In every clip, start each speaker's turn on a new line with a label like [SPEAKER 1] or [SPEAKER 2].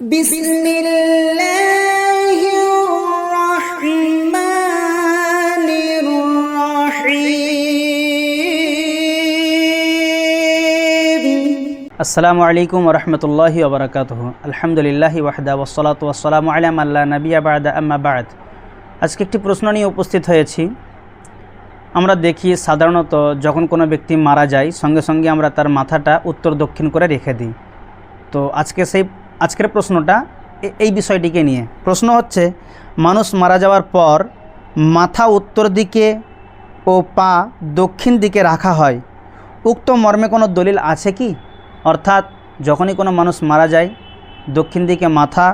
[SPEAKER 1] بسم الله الرحمن الرحيم
[SPEAKER 2] আসসালামু আলাইকুম রহমতুল্লাহি ওবরাকাত আলহামদুলিল্লাহ ওয়াহদা ওসলাত ওসালাম আলাম আল্লাহ নবিয়া বাদা আম্মা বাদ আজকে একটি প্রশ্ন নিয়ে উপস্থিত হয়েছি আমরা দেখি সাধারণত যখন কোনো ব্যক্তি মারা যায় সঙ্গে সঙ্গে আমরা তার মাথাটা উত্তর দক্ষিণ করে রেখে দিই তো আজকে সেই আজকের প্রশ্নটা এই বিষয়টিকে নিয়ে। প্রশ্ন হচ্ছে, মানুষ মারা যাওয়ার পর মাথা উত্তর দিকে ও পা দক্ষিণ দিকে রাখা হয়। উক্ত মর্মে কোনো দলিল আছে কি? অর্থাৎ, যখনই কোনো মানুষ মারা যায়, দক্ষিণ দিকে মাথা,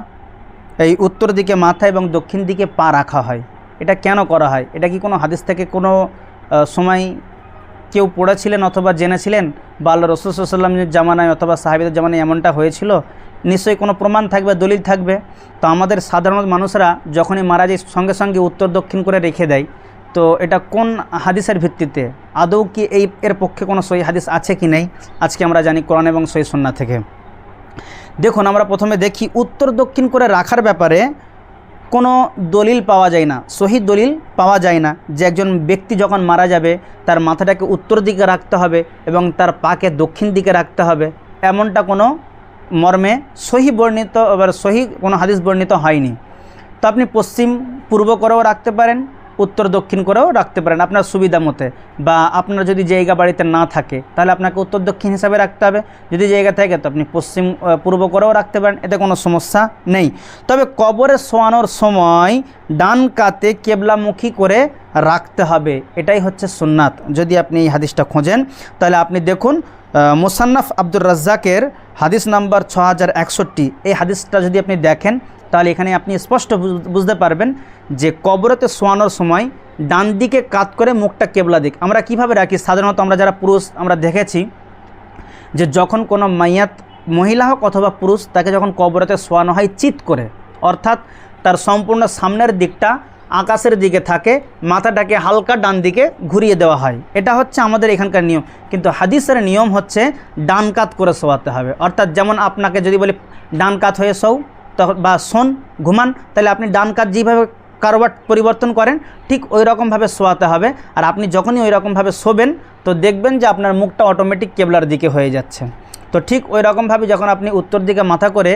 [SPEAKER 2] এই উত্তর দিকে মাথা এবং দক্ষিণ দিকে পা রাখা হয়। এটা কেন করা হয়? এটা কি কোনো হাদিস থেকে কোনো সময় কেউ পড়েছিলেন অথবা জেনেছিলেন? বা আল্লাহ রসুলামের জামানায় অথবা সাহাবিদের জামানায় এমনটা হয়েছিল? নিশ্চয়ই কোনো প্রমাণ থাকবে, দলিল থাকবে। তো আমাদের সাধারণ মানুষরা যখনই মারা যায়, সঙ্গে সঙ্গে উত্তর দক্ষিণ করে রেখে দেয়। তো এটা কোন হাদিসের ভিত্তিতে? আদৌ কি এই এর পক্ষে কোনো সই হাদিস আছে কি নেই? আজকে আমরা জানি কোরআন এবং সই সন্না থেকে। দেখুন, আমরা প্রথমে দেখি, উত্তর দক্ষিণ করে রাখার ব্যাপারে কোনো দলিল পাওয়া যায় না, সহি দলিল পাওয়া যায় না। যে একজন ব্যক্তি যখন মারা যাবে, তার মাথাটাকে উত্তর দিকে রাখতে হবে এবং তার পাকে দক্ষিণ দিকে রাখতে হবে। এমনটা কোনো মর্মে সহি বর্ণিত, এবার সহি কোনো হাদিস বর্ণিত হয়নি। তো আপনি পশ্চিম পূর্ব করেও রাখতে পারেন, উত্তর দক্ষিণ করেও রাখতে পারেন আপনার সুবিধা মতে। বা আপনার যদি জায়গা বাড়িতে না থাকে, তাহলে আপনাকে উত্তর দক্ষিণ হিসাবে রাখতে হবে। যদি জায়গা থাকে তো আপনি পশ্চিম পূর্ব করেও রাখতে পারেন, এতে কোনো সমস্যা নেই। তবে কবরে শোয়ানোর সময় ডান কাতে কেবলামুখী করে রাখতে হবে। এটাই হচ্ছে সুন্নাত। যদি আপনি এই হাদিসটা খোঁজেন, তাহলে আপনি দেখুন মুসান্নাফ আব্দুর রাজ্জাকের হাদিস নাম্বার ছ এই হাদিসটা যদি আপনি দেখেন, তাহলে এখানে আপনি স্পষ্ট বুঝ- বুঝতে পারবেন যে কবরতে শোয়ানোর সময় ডান দিকে কাত করে মুখটা কেবলা দিক। আমরা কীভাবে রাখি? সাধারণত আমরা যারা পুরুষ, আমরা দেখেছি যে যখন কোনো মাইয়াত মহিলা হোক অথবা পুরুষ, তাকে যখন কবরতে শোয়ানো হয় চিত করে, অর্থাৎ তার সম্পূর্ণ সামনের দিকটা আকাশের দিকে থাকে, মাথাটাকে হালকা ডান দিকে ঘুরিয়ে দেওয়া হয়। এটা হচ্ছে আমাদের এখানকার নিয়ম। কিন্তু হাদিসের নিয়ম হচ্ছে ডান কাত করে শোয়াতে হবে। অর্থাৎ যেমন আপনাকে যদি বলি, ডান কাত হয়ে শোও বা শোন, ঘুমান তাহলে আপনি ডান কাত যেভাবে কারোবার পরিবর্তন করেন, ঠিক ওই রকমভাবে শোয়াতে হবে। আর আপনি যখনই ওই রকমভাবে শোবেন, তো দেখবেন যে আপনার মুখটা অটোমেটিক কেবলার দিকে হয়ে যাচ্ছে। তো ঠিক ওই রকমভাবে যখন আপনি উত্তর দিকে মাথা করে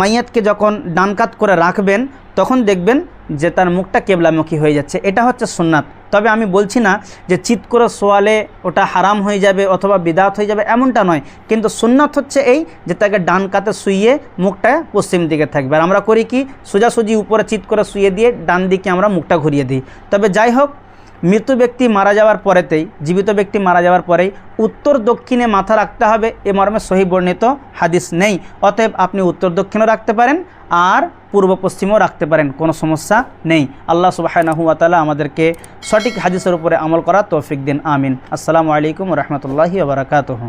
[SPEAKER 2] মাইয়াতকে যখন ডানকাত করে রাখবেন, তখন দেখবেন যে তার মুখটা কেবলামুখী হয়ে যাচ্ছে। এটা হচ্ছে সুন্নাত। তবে আমি বলছি না যে চিৎ করে শোয়ালে ওটা হারাম হয়ে যাবে অথবা বিদাত হয়ে যাবে এমনটা নয়। কিন্তু সুন্নাত হচ্ছে এই যে তাকে ডান কাতে শুইয়ে মুখটা পশ্চিম দিকে থাকবে। আর আমরা করি কি, সোজাসুজি উপরে চিৎ করে শুয়ে দিয়ে ডান দিকে আমরা মুখটা ঘুরিয়ে দিই। তবে যাই হোক মৃত ব্যক্তি মারা যাওয়ার পরেতেই, জীবিত ব্যক্তি মারা যাওয়ার পরেই উত্তর দক্ষিণে মাথা রাখতে হবে। এ মর্মে সহি বর্ণিত হাদিস নেই। অতএব আপনি উত্তর দক্ষিণও রাখতে পারেন আর পূর্ব পশ্চিমও রাখতে পারেন। কোনো সমস্যা নেই। আল্লাহ সুবাহানাহু আমাদেরকে সঠিক হাদিসের উপরে আমল করা তৌফিক দিন। আমিন। আসসালামু আলাইকুম রহমতুল্লাহি বারাকাতুহু।